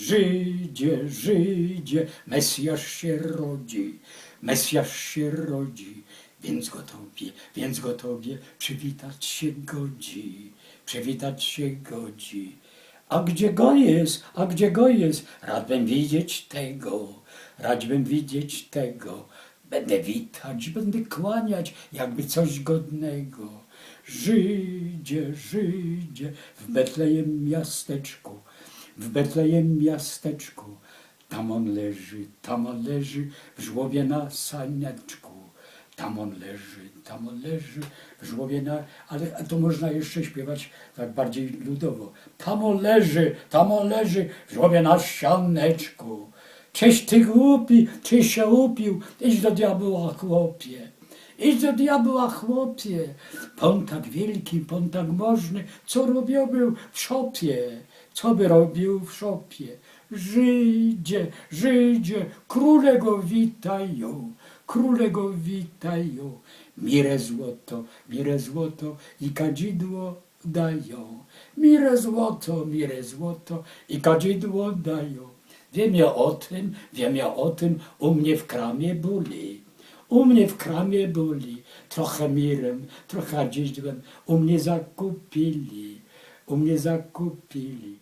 Żydzie, Żydzie, Mesjasz się rodzi, Mesjasz się rodzi, więc go tobie, więc go tobie przywitać się godzi, przywitać się godzi. A gdzie go jest, a gdzie go jest, radbym widzieć tego, radbym widzieć tego. Będę witać, będę kłaniać, jakby coś godnego. Żydzie, Żydzie, w Betlejem miasteczku, w Betlejem miasteczku. Tam on leży, tam on leży, w żłobie na saneczku. Tam on leży, tam on leży, w żłobie na... Ale to można jeszcze śpiewać tak bardziej ludowo. Tam on leży, tam on leży, w żłobie na sianeczku. Czyś ty głupi, czy się upił, idź do diabła chłopie. Idź do diabła chłopie. Pon tak wielki, pon tak możny, co robił był w szopie? Co by robił w szopie? Żydzie, Żydzie, króle go witają, króle go witają. Mirę złoto, mirę złoto i kadzidło dają. Mirę złoto, mirę złoto i kadzidło dają. Wiem ja o tym, wiem ja o tym, u mnie w kramie byli. U mnie w kramie byli, trochę mirem, trochę dzieźdłem, u mnie zakupili, u mnie zakupili.